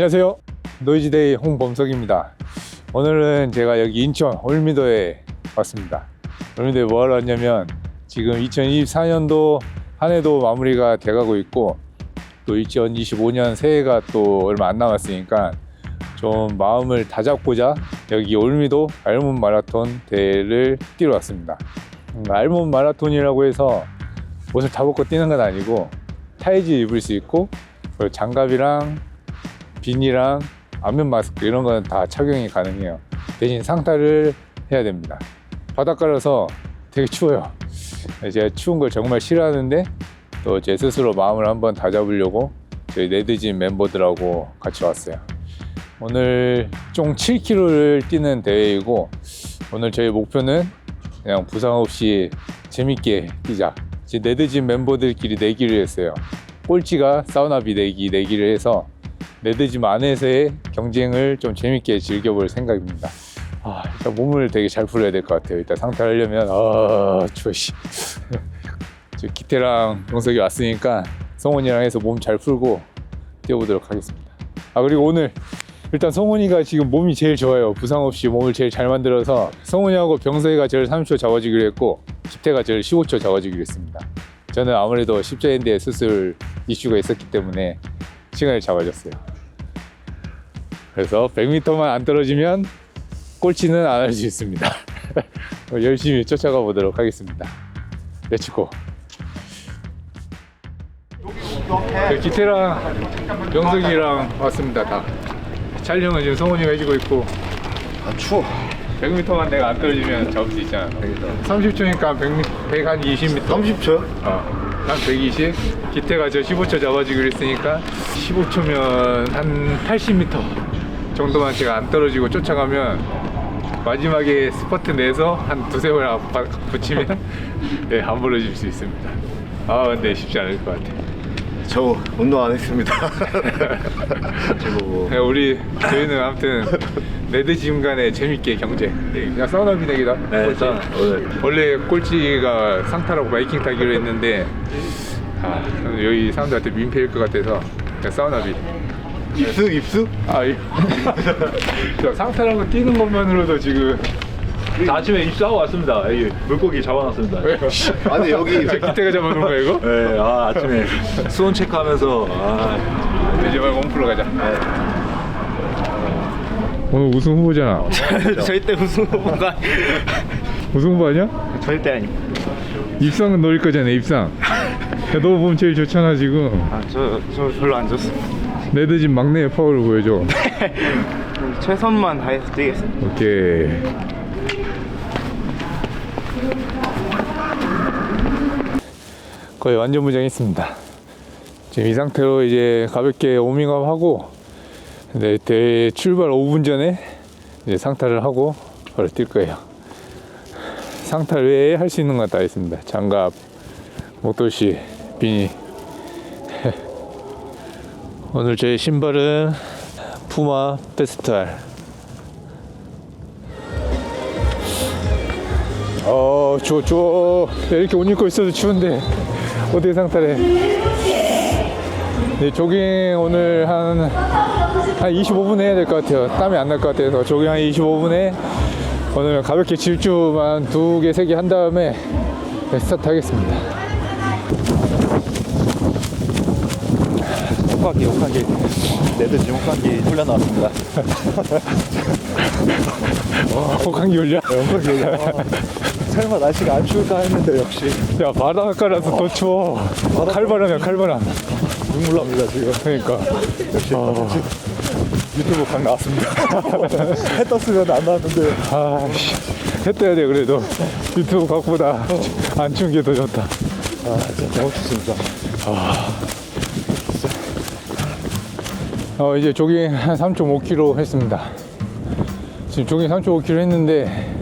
안녕하세요. 노이즈데이 홍범석입니다. 오늘은 제가 여기 인천 올미도에 왔습니다. 올미도에 뭐하러 왔냐면 지금 2024년도 한 해도 마무리가 돼가고 있고 또 2025년 새해가 또 얼마 안 남았으니까 좀 마음을 다잡고자 여기 올미도 알몬 마라톤 대회를 뛰러 왔습니다. 음, 알몬 마라톤이라고 해서 옷을 다 벗고 뛰는 건 아니고 타이즈 입을 수 있고 장갑이랑 비니랑 안면 마스크 이런 거는 다 착용이 가능해요. 대신 상타를 해야 됩니다. 바닷가라서 되게 추워요. 제가 추운 걸 정말 싫어하는데 또 제 스스로 마음을 한번 다잡으려고 저희 네드진 멤버들하고 같이 왔어요. 오늘 총 7km를 뛰는 대회이고 오늘 저희 목표는 그냥 부상 없이 재밌게 뛰자. 이제 네드진 멤버들끼리 내기를 했어요. 꼴찌가 사우나비 내기 내기를 해서 네드짐 안에서의 경쟁을 좀 재밌게 즐겨볼 생각입니다. 아, 일단 몸을 되게 잘 풀어야 될 것 같아요. 일단 상태를 하려면 아 추워 씨. 저 기태랑 동석이 왔으니까 성훈이랑 해서 몸 잘 풀고 뛰어보도록 하겠습니다. 아 그리고 오늘 일단 성훈이가 지금 몸이 제일 좋아요. 부상 없이 몸을 제일 잘 만들어서 성훈이하고 병석이가 저를 30초 잡아주기로 했고 기태가 저를 15초 잡아주기로 했습니다. 저는 아무래도 십자인대 수술 이슈가 있었기 때문에 시간을 잡아줬어요. 그래서 100m만 안 떨어지면 꼴찌는 안 할 수 있습니다. 열심히 쫓아가 보도록 하겠습니다. 렛츠고. 네, 기태랑 명석이랑 왔습니다. 다 촬영은 지금 성훈이가 해주고 있고 아 추워 100m만 내가 안 떨어지면 잡을 수 있잖아. 30초니까 100, 100, 한 20m. 30초요? 어, 한 120. 기태가 저 15초 잡아주기로 했으니까 15초면 한 80m 정도만 제가 안 떨어지고 쫓아가면 마지막에 스퍼트 내서 한 두세 번 앞- 붙이면 예, 안 벌어질 수 있습니다. 아 근데 쉽지 않을 것 같아. 저 운동 안 했습니다 저거 네, 우리 저희는 아무튼 레드 짐 간에 재밌게 경쟁. 네, 그냥 사우나 비내기다. 네, 꼴찌. 사우나, 오늘. 원래 꼴찌가 상타라고 바이킹 타기로 했는데 아, 여기 사람들한테 민폐일 것 같아서 그냥 사우나 비. 입수 입수? 아, 이저 상타라고 뛰는 것만으로도 지금 자, 아침에 입수하고 왔습니다. 여기 물고기 잡아놨습니다. 왜? 아니 여기 저 기태가 잡아놓은 거야 이거? 네, 아, 아침에 수온 체크하면서 아, 이제 말 홈프로 가자. 오늘 우승 후보잖아. 절대 우승 후보가 우승 후보 아니야? 절대 아니. 입상은 너일 거잖아 입상. 야, 너 몸 제일 좋잖아 지금. 아, 저, 저 별로 안 좋습니다. 레드진 막내의 파워를 보여줘. 최선만 다해서 뛰겠습니다. 오케이. 거의 완전 무장했습니다. 지금 이 상태로 이제 가볍게 오밍업 하고, 네, 대회 출발 5분 전에 이제 상타를 하고 바로 뛸 거예요. 상타 외에 할 수 있는 건 다 있습니다. 장갑, 목도시, 비니. 오늘 제 신발은 푸마 페스트알. 어, 추워, 추워. 야, 이렇게 옷 입고 있어도 추운데, 어떻게 상탈해? 네, 조깅 오늘 한, 한 25분 해야 될 것 같아요. 땀이 안 날 것 같아서 조깅 한 25분에 오늘 가볍게 질주만 두 개, 세 개 한 다음에 네, 스타트 하겠습니다. 혹하기, 혹하기. 레드지 혹하기 훈련 나왔습니다. 혹한기 올려? 설마 날씨가 안 추울까 했는데 역시 야, 바닷가라서 더 추워. 칼바람이야, 칼바람. 눈물 납니다 지금 그러니까. 어, 유튜브 강 나왔습니다 해 떴으면 안 나왔는데 아, 씨. 해 떠야 돼, 그래도. 유튜브 각보다 안 추운 게 더 좋다. 아 진짜 너무 춥습니다 어, 이제 조깅 한 3.5km 했습니다. 지금 조깅 3.5km 했는데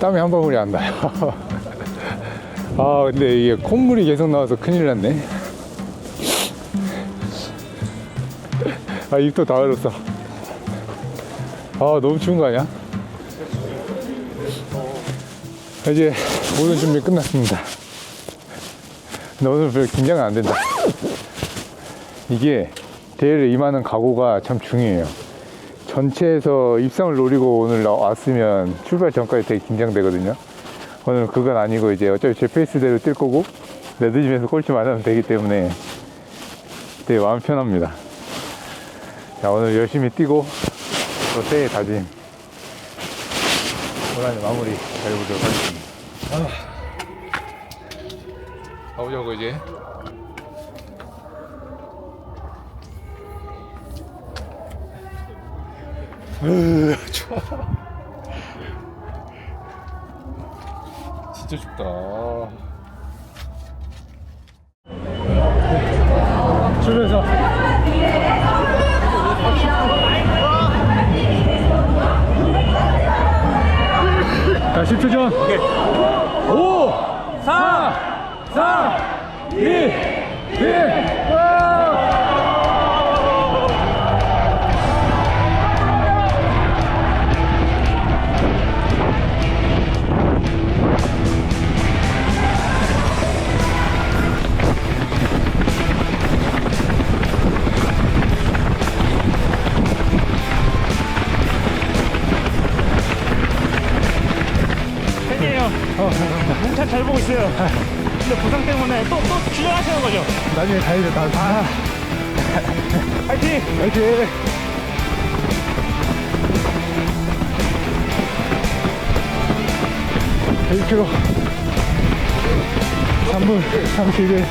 땀이 한 방울이 안 나요. 아, 근데 이게 콧물이 계속 나와서 큰일 났네. 아, 입도 다 얼었어. 아, 너무 추운 거 아니야? 이제 모든 준비 끝났습니다. 근데 오늘 별로 긴장은 안 된다. 이게 대회를 임하는 각오가 참 중요해요. 전체에서 입상을 노리고 오늘 나- 왔으면 출발 전까지 되게 긴장되거든요. 오늘 그건 아니고 이제 어차피 제 페이스대로 뛸 거고 레드짐에서 꼴찌 만하면 되기 때문에 되게 마음 편합니다. 자, 오늘 열심히 뛰고 또 새해 다짐 올 한해 마무리 잘 보도록 하겠습니다. 가보자고 이제. 으, 추워. 진짜 춥다. 추면서. 자, 10초 전. 5, 4, 3, 2, 1. 잘 보고 있어요. 근데 부상 때문에 또, 또 출연하시는 거죠? 나중에 가야죠, 다. 다. 파이팅! 화이팅!1 k m 3분 31.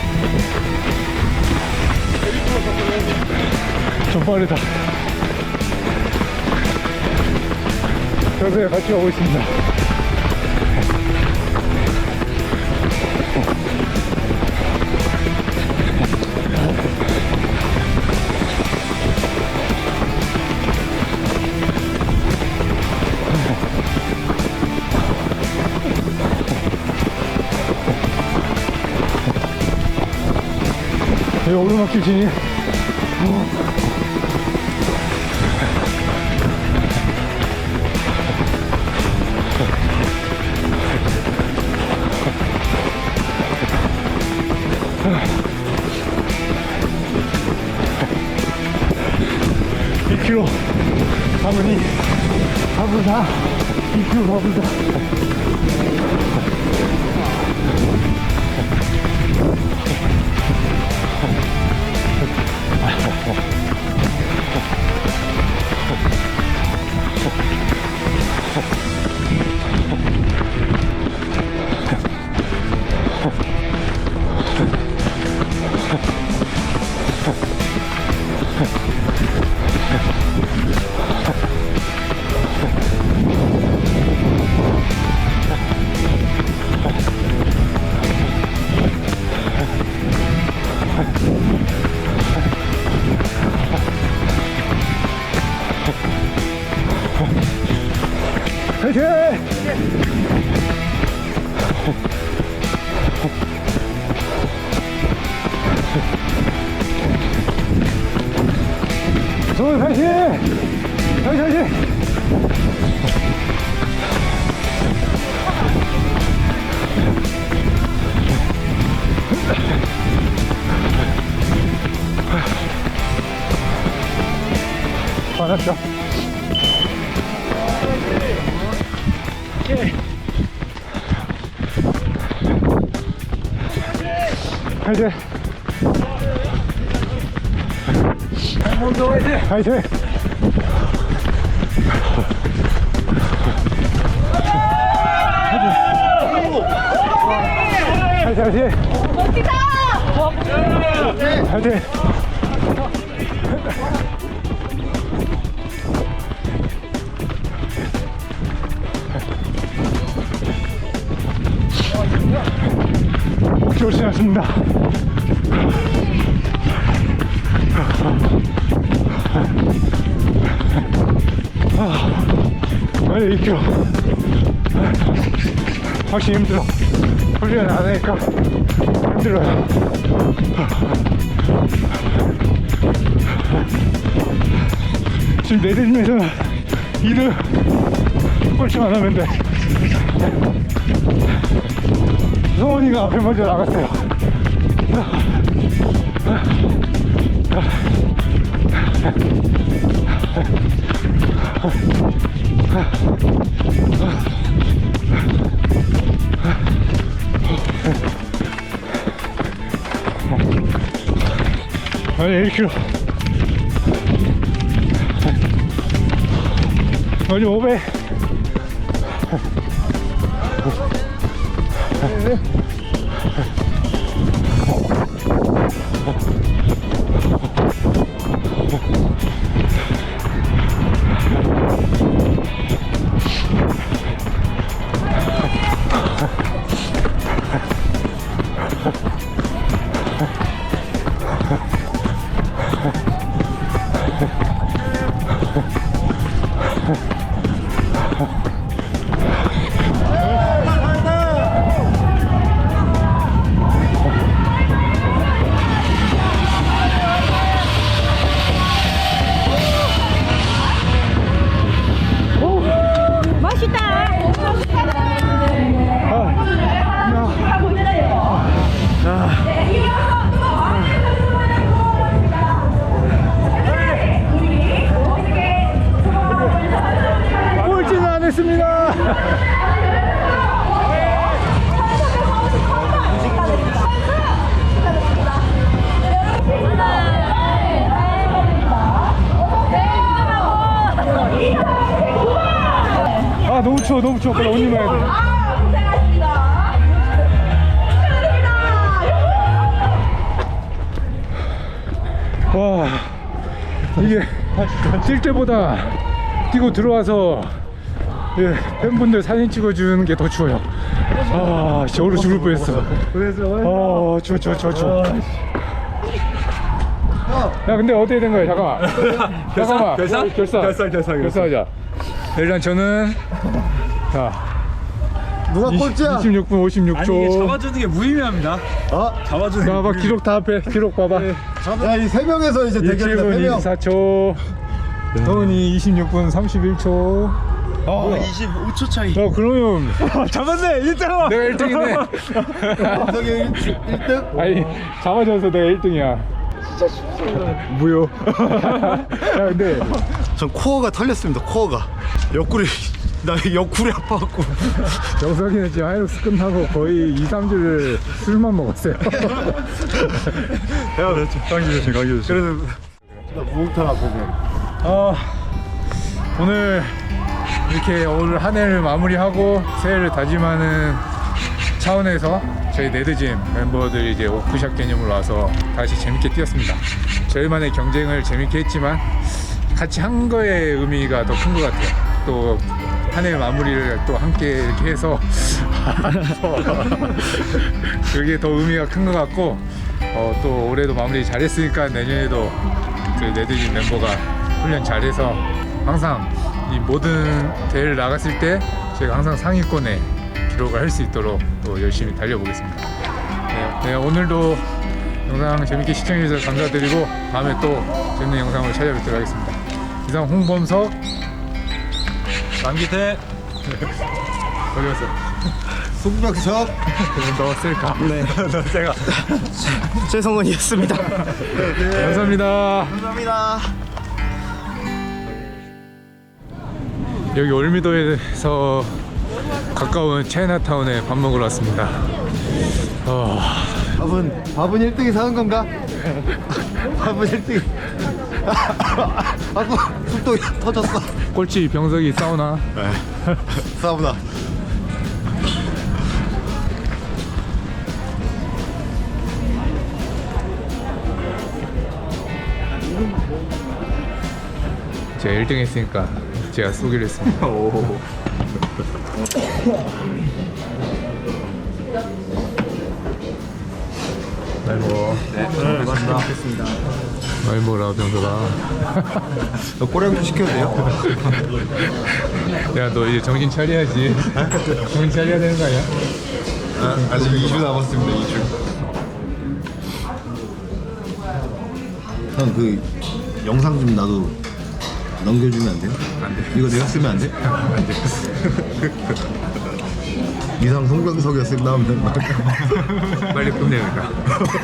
좀 빠르다. 평소에 같이 가고 있습니다. 여기 오르막길 지니 이 k m 4분 2, 4분 4, 2km 4분 화이팅! 서울 화이팅! 화이팅 화이팅! 화났죠? 화이팅! 화이팅! 화이팅! 화이팅! 화이팅! 목적을 지났습니다. 빨리 2km. 확실히 힘들어. 훈련 안 하니까 힘들어요. 지금 내리면서는 일을 꼴찌만 하면 돼. 성원이가 앞에 먼저 나갔어요. 아니 1km 아니 500꼴 찌 빨리 옷 입어야 돼. 아, 고생하셨습니다. 축하드립니다. 와 이게 뛸 때보다 뛰고 들어와서 예, 팬분들 사진 찍어주는 게 더 추워요. 아 진짜 얼어 죽을 뻔했어. 아 추워 추워 추워 추워. 야 근데 어떻게 된 거야? 잠깐만. 잠깐만. 결산? 결산 결산, 결산, 결산하자. 일단 저는 자 누가 꼴찌야? 26분 56초 잡아주는 게 무의미합니다. 어? 잡아주는 게 봐봐 기록 다 앞에 기록 봐봐 야, 이 세 명에서 이제 대결이다, 세 27분 명. 24초 서훈이 26분 31초 아, 25초 차이. 야 그러면 잡았네, 1등! 내가 1등이네 저기 1등? 아니 잡아줘서 내가 1등이야 무효. 야 근데 전 코어가 털렸습니다, 코어가. 옆구리, 나 옆구리 아파갖고. 정석이는 지금 하이록스 끝나고 거의 2, 3주를 술만 먹었어요 야, 강기 조심, 강기 조심. 그래서. 나 무국타라 보고. 아 오늘 이렇게 오늘 한 해를 마무리하고 새해를 다짐하는 차원에서 저희 네드짐 멤버들이 이제 오프샷 개념으로 와서 다시 재밌게 뛰었습니다. 저희만의 경쟁을 재밌게 했지만 같이 한 거의 의미가 더 큰 것 같아요. 또 한 해 마무리를 또 함께 이렇게 해서 그게 더 의미가 큰 것 같고 어, 또 올해도 마무리 잘했으니까 내년에도 네드짐 멤버가 훈련 잘해서 항상 이 모든 대회를 나갔을 때 제가 항상 상위권에 기록을 할 수 있도록 또 열심히 달려보겠습니다. 네, 네, 오늘도 영상 재밌게 시청해주셔서 감사드리고 다음에 또 재밌는 영상으로 찾아뵙도록 하겠습니다. 이상 홍범석 남기태. 어디 갔어? 송병석. 넣었을까? 네. 제가. 최성원이었습니다. 감사합니다. 감사합니다. 여기 올미도에서 가까운 차이나타운에 밥 먹으러 왔습니다. 어, 밥은, 밥은 1등이 사는 건가? 밥은 1등이. 아이고, 숨도 터졌어. 꼴찌 병석이 사우나. 사우나. 제가 1등 했으니까 제가 쏘기로 했습니다. 말 먹어. 네, 맛있겠습니다. 말 먹으라 병석아. 꼬량 좀 시켜도 돼요? 야 너 이제 정신 차려야지. 정신 차려야 되는 거 아니야? 아, 아직 2주 남았습니다, 2주. 형, 그, 영상 좀 나도 넘겨주면 안 돼요? 안 돼. 이거 내가 쓰면 안 돼? 안 돼. 이상 송병석이었으면 나오면 빨리 끝내야겠다.